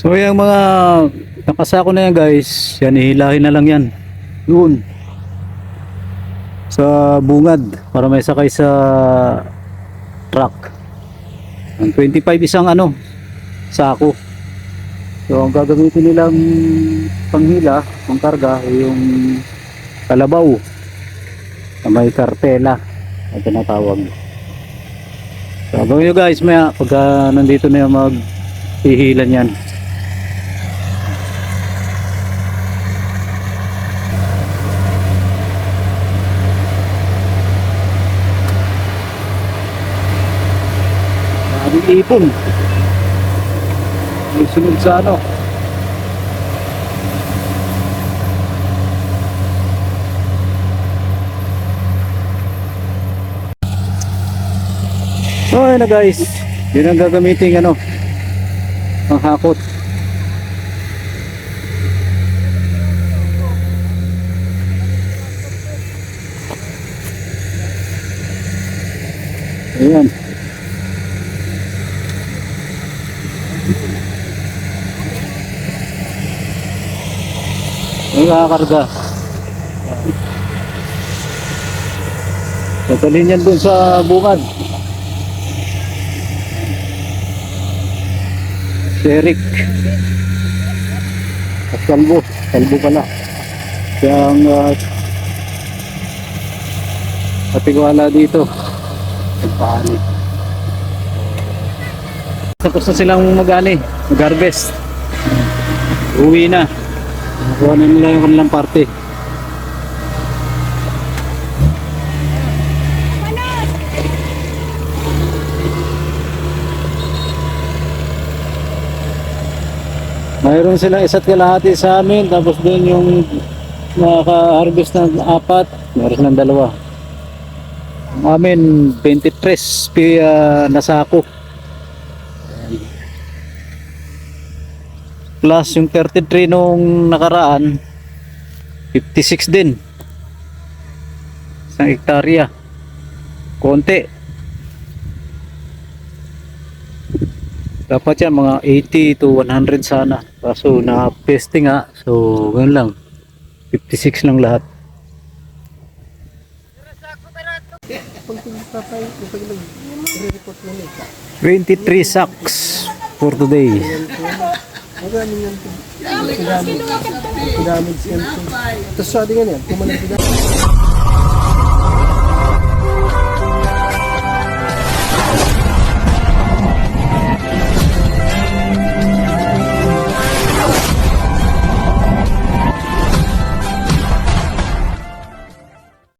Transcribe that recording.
So yung mga nakasako na yan guys, yan ihilahin na lang yan. Yun. Sa bungad para may sakay sa truck. Ang 25 isang ano, sako. So ang gagamitin nilang panghila, pangkarga yung kalabaw na may kartela na tinatawag. So abangan nyo guys maya pagka nandito na yung mag hihilan yan. Ipon. May sunod sa ano. So ayun na guys. Yun ang gagamitin ano. Ang hakot. Ayan. May nakakarga. Tatalin yan dun sa bungad. Si Eric. At kalbo. Kalbo pala. Siya ang uh, patiwala dito. Nagpaani. Tapos na silang mag-ani, mag-harvest. Uwi na. Nakuha na nila yung kanilang parte. Mayroon silang isa't kalahati sa amin, tapos doon yung nakaka-harvest ng apat, mayroon silang dalawa. Amin, 23 pi, uh, nasako. Plus yung 33 nung nakaraan, 56 din. Isang hektarya. Konti. Dapat yan mga 80 to 100 sana. Kaso na-peste nga. So, ganun lang. 56 lang lahat. Na nito, 23 sacks for today. Magaling yan. Pinamit. Pinamit yan. Tapos sa atin yan, pumalag din